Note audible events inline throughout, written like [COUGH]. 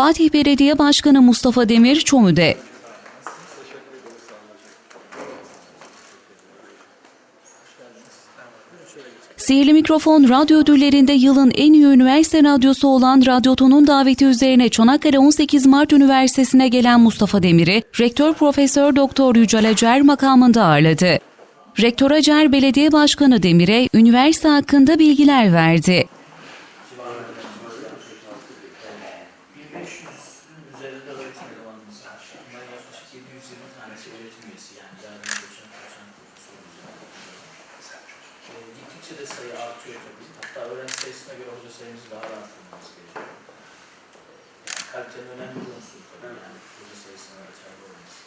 Fatih Belediye Başkanı Mustafa Demir Çomü'de. Sihirli Mikrofon radyo ödüllerinde yılın en iyi üniversite radyosu olan Radyoton'un daveti üzerine Çanakkale 18 Mart Üniversitesi'ne gelen Mustafa Demir'i Rektör Profesör Doktor Yücel Acar makamında ağırladı. Rektör Acar Belediye Başkanı Demir'e üniversite hakkında bilgiler verdi. Üzerinde öğretim elemanımız var. Bunlar yaklaşık 720 tanesi öğretim üyesi yani yardım doçent, doçent profesörümüz var. Ee, gittikçe de sayı artıyor tabii. Hatta öğrenci sayısına göre hoca sayımızı daha da arttırmamız gerekiyor. Yani kalitenin önemli bir unsuru tabii yani hoca sayısına yeterli olması.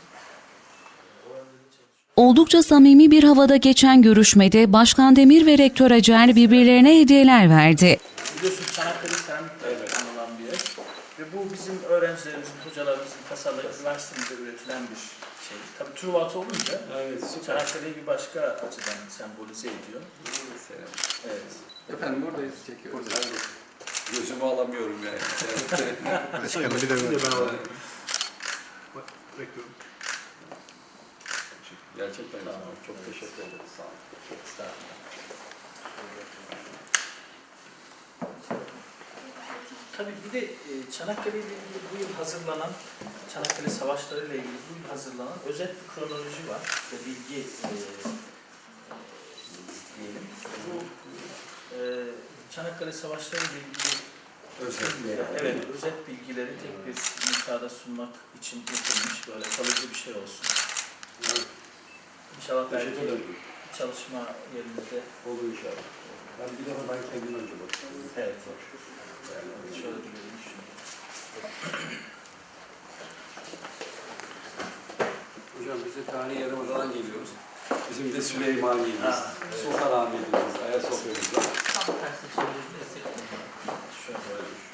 Ee. Oldukça samimi bir havada geçen görüşmede Başkan Demir ve Rektör Acar birbirlerine hediyeler verdi. Biliyorsun Çanakkale seramik anılan bir yer. Ve bu bizim öğrencilerimizin, hocalarımızın tasarlayıp üniversitemizde üretilen bir şey. Tabii Truvat olunca Evet. Çanakkale'yi bir başka açıdan sembolize ediyor. Evet. Efendim buradayız, çekiyoruz. Gözümü alamıyorum yani. [LAUGHS] Başkanım bir de ben Gerçekten tamam. çok teşekkür ederim. Sağ olun. Tabii bir de e, Çanakkale ile ilgili bu yıl hazırlanan, Çanakkale Savaşları ile ilgili bu yıl hazırlanan özet bir kronoloji var ve bilgi e, diyelim. Bu e, Çanakkale Savaşları ile ilgili Özellikle. Evet, özet bilgileri tek bir nüshada sunmak için yapılmış böyle kalıcı bir şey olsun. İnşallah belki çalışma yerimizde Olur inşallah. Ben bir defa ben kendim önce bakıyorum. evet şöyle bir. Hocam biz de tarihi yarımadadan geliyoruz. Bizim de Süleymaniye'miz, Ha, Sultanahmet'imiz, Ayasofya'mız var. Tam tersine çevirdiğinizde şöyle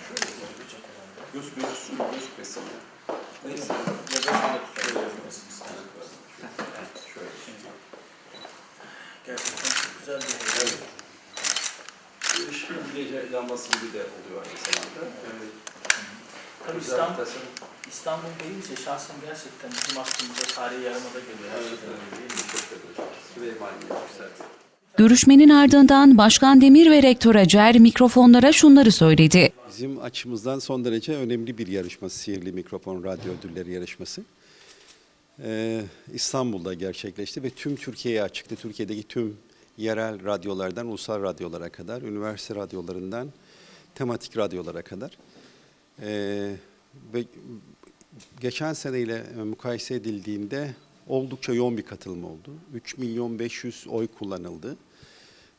şöyle olacak herhalde. Yüz bir su, yüz besin. Neyse. Ya da şöyle tutalım. Şöyle. Gerçekten çok güzel bir Evet. Işık lambası gibi de oluyor aynı zamanda. Evet. Tabii İstanbul. İstanbul deyince şahsen gerçekten bizim aklımıza tarihi yarımada geliyor. Evet, evet. Süleymaniye güzel. Görüşmenin ardından Başkan Demir ve Rektör Acar mikrofonlara şunları söyledi. Bizim açımızdan son derece önemli bir yarışma, Sihirli Mikrofon Radyo Ödülleri yarışması. Ee, İstanbul'da gerçekleşti ve tüm Türkiye'ye açıktı. Türkiye'deki tüm yerel radyolardan ulusal radyolara kadar, üniversite radyolarından tematik radyolara kadar. Ee, ve geçen seneyle e, mukayese edildiğinde oldukça yoğun bir katılım oldu. 3 milyon 500 oy kullanıldı.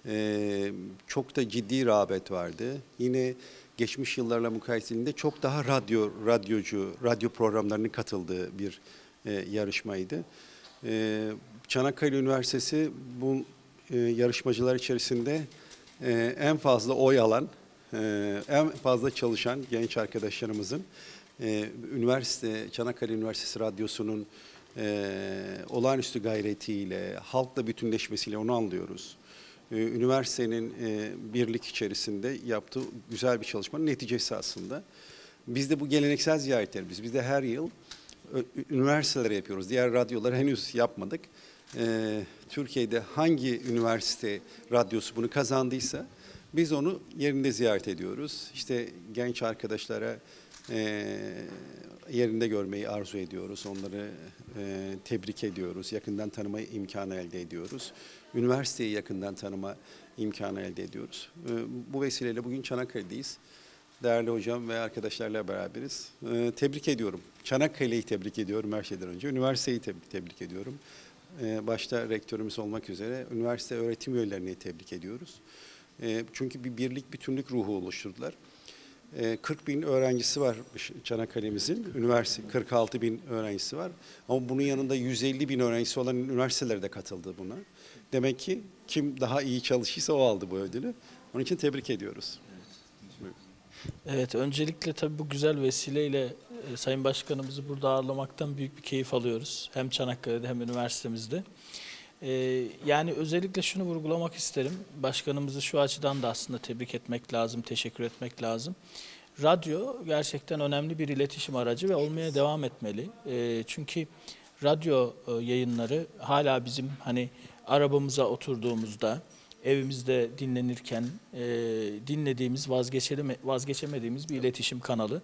Ee, çok da ciddi rağbet vardı. Yine geçmiş yıllarla mukayese edildiğinde çok daha radyo, radyocu, radyo programlarının katıldığı bir e, yarışmaydı. Ee, Çanakkale Üniversitesi bu e, yarışmacılar içerisinde e, en fazla oy alan, e, en fazla çalışan genç arkadaşlarımızın üniversite Çanakkale Üniversitesi Radyosu'nun olağanüstü gayretiyle, halkla bütünleşmesiyle onu anlıyoruz. Üniversitenin birlik içerisinde yaptığı güzel bir çalışmanın neticesi aslında. Biz de bu geleneksel ziyaretlerimiz, biz de her yıl üniversitelere yapıyoruz. Diğer radyoları henüz yapmadık. E, Türkiye'de hangi üniversite radyosu bunu kazandıysa biz onu yerinde ziyaret ediyoruz. İşte genç arkadaşlara e, yerinde görmeyi arzu ediyoruz. Onları e, tebrik ediyoruz. Yakından tanıma imkanı elde ediyoruz. Üniversiteyi yakından tanıma imkanı elde ediyoruz. E, bu vesileyle bugün Çanakkale'deyiz. Değerli hocam ve arkadaşlarla beraberiz. E, tebrik ediyorum. Çanakkale'yi tebrik ediyorum her şeyden önce. Üniversiteyi tebrik, tebrik ediyorum. E, başta rektörümüz olmak üzere üniversite öğretim üyelerini tebrik ediyoruz. E, çünkü bir birlik, bütünlük ruhu oluşturdular. E, 40 bin öğrencisi var Çanakkale'mizin. Üniversite 46 bin öğrencisi var. Ama bunun yanında 150 bin öğrencisi olan üniversiteler de katıldı buna. Demek ki kim daha iyi çalışırsa o aldı bu ödülü. Onun için tebrik ediyoruz. Evet, öncelikle tabii bu güzel vesileyle e, Sayın Başkanımızı burada ağırlamaktan büyük bir keyif alıyoruz. Hem Çanakkale'de hem üniversitemizde. E, yani özellikle şunu vurgulamak isterim. Başkanımızı şu açıdan da aslında tebrik etmek lazım, teşekkür etmek lazım. radyo gerçekten önemli bir iletişim aracı ve olmaya devam etmeli. E, çünkü radyo e, yayınları hala bizim hani arabamıza oturduğumuzda, evimizde dinlenirken e, dinlediğimiz, vazgeçeleme, vazgeçemediğimiz bir iletişim kanalı.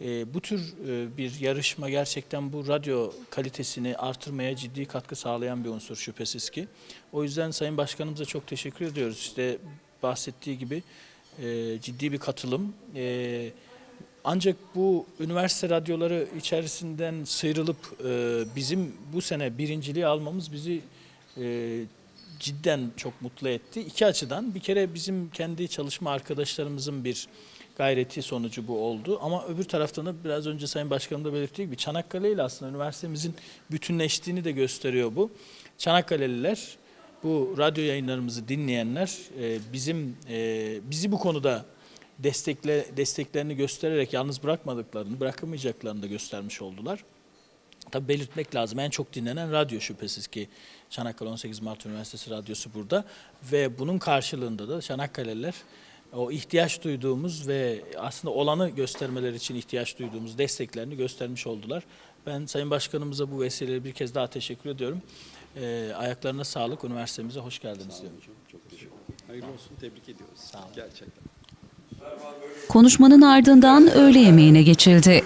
E, bu tür e, bir yarışma gerçekten bu radyo kalitesini artırmaya ciddi katkı sağlayan bir unsur şüphesiz ki. O yüzden Sayın Başkanımıza çok teşekkür ediyoruz. İşte bahsettiği gibi e, ciddi bir katılım. E, ancak bu üniversite radyoları içerisinden sıyrılıp e, bizim bu sene birinciliği almamız bizi e, cidden çok mutlu etti. İki açıdan bir kere bizim kendi çalışma arkadaşlarımızın bir gayreti sonucu bu oldu. Ama öbür taraftan da biraz önce Sayın Başkanım da belirttiği gibi Çanakkale ile aslında üniversitemizin bütünleştiğini de gösteriyor bu. Çanakkale'liler bu radyo yayınlarımızı dinleyenler e, bizim e, bizi bu konuda destekle desteklerini göstererek yalnız bırakmadıklarını, bırakamayacaklarını da göstermiş oldular. Tabii belirtmek lazım. En çok dinlenen radyo şüphesiz ki Çanakkale 18 Mart Üniversitesi Radyosu burada ve bunun karşılığında da Çanakkale'liler o ihtiyaç duyduğumuz ve aslında olanı göstermeleri için ihtiyaç duyduğumuz desteklerini göstermiş oldular. Ben Sayın Başkanımıza bu vesileyle bir kez daha teşekkür ediyorum. Ee, ayaklarına sağlık, üniversitemize hoş geldiniz diyorum. Hocam, Çok teşekkür ederim. Hayırlı olsun. Tebrik ediyoruz. Sağ olun. Gerçekten. Konuşmanın ardından öğle yemeğine geçildi.